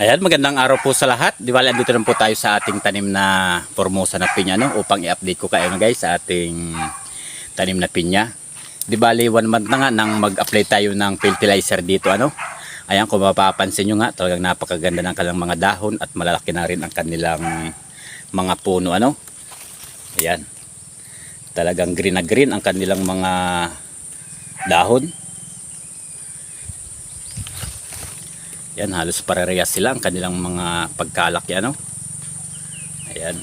Ayan, magandang araw po sa lahat. Di ba, andito na po tayo sa ating tanim na Formosa na pinya, no? Upang i-update ko kayo, no, guys, sa ating tanim na pinya. Di bali, one month na nga nang mag-apply tayo ng fertilizer dito, ano? Ayan, kung mapapansin nyo nga, talagang napakaganda ng kanilang mga dahon at malalaki na rin ang kanilang mga puno, ano? Ayan. Talagang green na green ang kanilang mga dahon. Yan, halos parehas sila ang kanilang mga pagkalaki, ano? Ayan.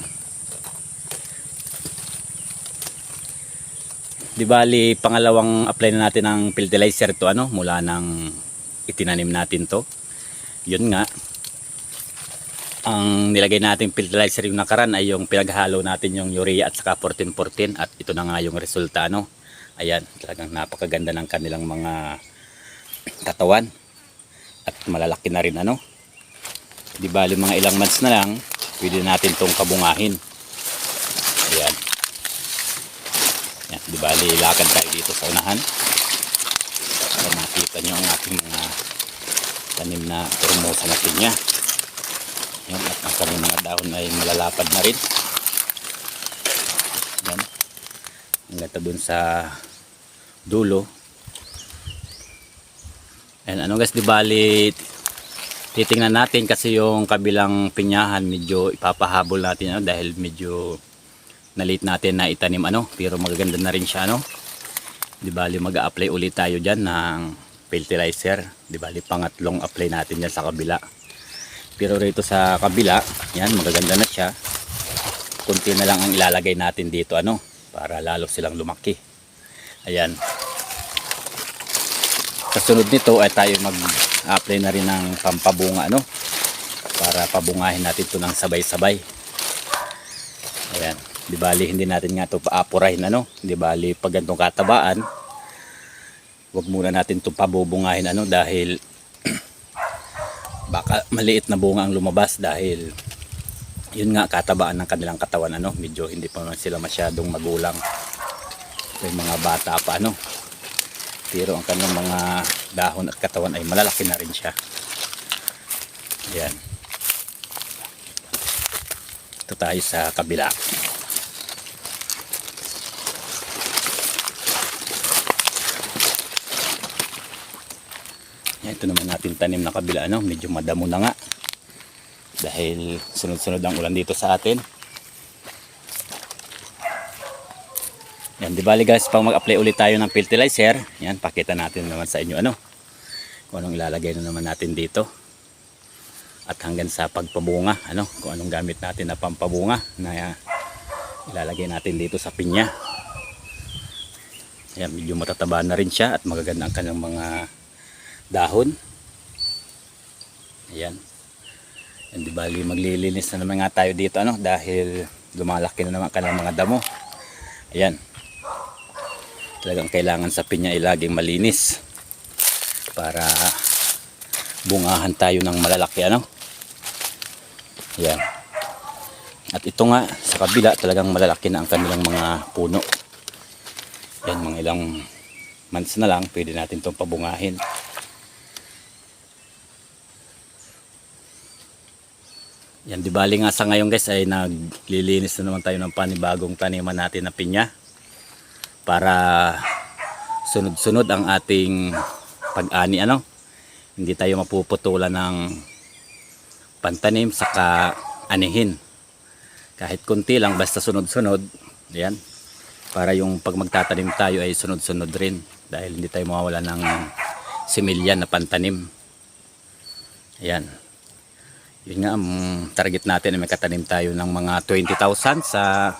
Di bali, pangalawang apply na natin ng fertilizer to, ano? Mula nang itinanim natin to. Yun nga. Ang nilagay natin fertilizer yung nakaraan ay yung pinaghalo natin yung urea at saka 14-14 at ito na nga yung resulta, ano? Ayan, talagang napakaganda ng kanilang mga katawan at malalaki na rin ano? Di bali mga ilang months na lang pwede natin tong kabungahin. Ayan. Yan, di bali lakad tayo dito sa unahan. Para makita nyo ang ating mga tanim na formosa na pinya. Yan, at ang kanyang mga dahon ay malalapad na rin. Yan hanggang sa dulo And ano guys, di bali titingnan natin kasi yung kabilang pinyahan medyo ipapahabol natin ano, dahil medyo nalit natin na itanim ano, pero magaganda na rin siya ano. Di bali mag-a-apply ulit tayo diyan ng fertilizer. Di bali pangatlong apply natin diyan sa kabila. Pero rito sa kabila, yan magaganda na siya. Kunti na lang ang ilalagay natin dito ano para lalo silang lumaki. Ayan. Kasunod nito ay tayo mag-apply na rin ng pampabunga ano? Para pabungahin natin ito ng sabay-sabay. Ayan, di bali hindi natin nga ito paapurahin ano, di bali pag ganitong katabaan wag muna natin ito pabubungahin ano? Dahil baka maliit na bunga ang lumabas dahil yun nga katabaan ng kanilang katawan ano, medyo hindi pa sila masyadong magulang. May mga bata pa ano, pero ang kanyang mga dahon at katawan ay malalaki na rin siya. Yan ito tayo sa kabila. Yan, ito naman natin tanim na kabila ano? medyo madamo na nga. Dahil sunod-sunod ang ulan dito sa atin Yan, di bali guys, pag mag-apply ulit tayo ng fertilizer, yan, pakita natin naman sa inyo ano. Kung anong ilalagay na naman natin dito. At hanggang sa pagpabunga, ano, kung anong gamit natin na pampabunga na uh, ilalagay natin dito sa pinya. Yan, medyo matataba na rin siya at magaganda ang kanyang mga dahon. Ayan. Yan, di bali, maglilinis na naman nga tayo dito, ano, dahil lumalaki na naman kanilang mga damo. Ayan talagang kailangan sa pinya ay laging malinis para bungahan tayo ng malalaki ano? Yan at ito nga sa kabila talagang malalaki na ang kanilang mga puno. Yan mga ilang months na lang pwede natin itong pabungahin. Yan di bali nga sa ngayon guys ay naglilinis na naman tayo ng panibagong taniman natin na pinya para sunod-sunod ang ating pag-ani ano? Hindi tayo mapuputulan ng pantanim saka anihin. Kahit kunti lang basta sunod-sunod yan para yung pag magtatanim tayo ay sunod-sunod rin dahil hindi tayo mawawala ng similyan na pantanim. Yan yun nga ang target natin ay makatanim tayo ng mga 20,000 sa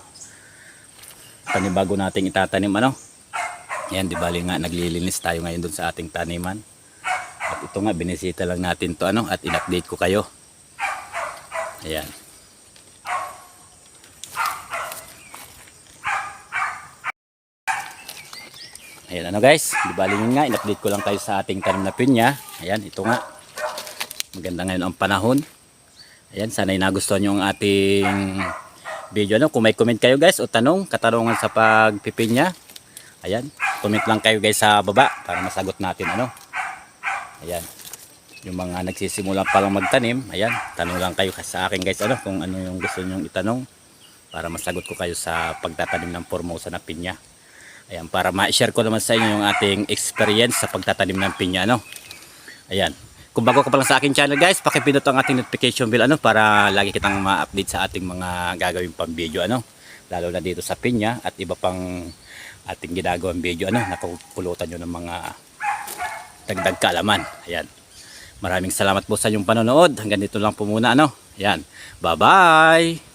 panibago nating itatanim ano? Yan di bali nga naglilinis tayo ngayon dun sa ating taniman. At ito nga binisita lang natin to ano? At in-update ko kayo. Ayan. Ayan ano guys? Di bali nga in-update ko lang tayo sa ating tanim na pinya. Ayan ito nga. Maganda ngayon ang panahon. Ayan sana nagustuhan nyo ang ating video ano kung may comment kayo guys o tanong katarungan sa pagpipinya ayan comment lang kayo guys sa baba para masagot natin ano ayan yung mga nagsisimula pa lang magtanim, ayan, tanong lang kayo sa akin guys, ano, kung ano yung gusto nyong itanong para masagot ko kayo sa pagtatanim ng Formosa na pinya. Ayan, para ma-share ko naman sa inyo yung ating experience sa pagtatanim ng pinya, ano. Ayan. Kung bago ka pa lang sa aking channel guys, pakipindot ang ating notification bell ano para lagi kitang ma-update sa ating mga gagawin pang video ano. Lalo na dito sa pinya at iba pang ating ginagawang video ano, napupulutan nyo ng mga dagdag kaalaman. Ayan. Maraming salamat po sa inyong panonood. Hanggang dito lang po muna ano. Ayan. Bye-bye.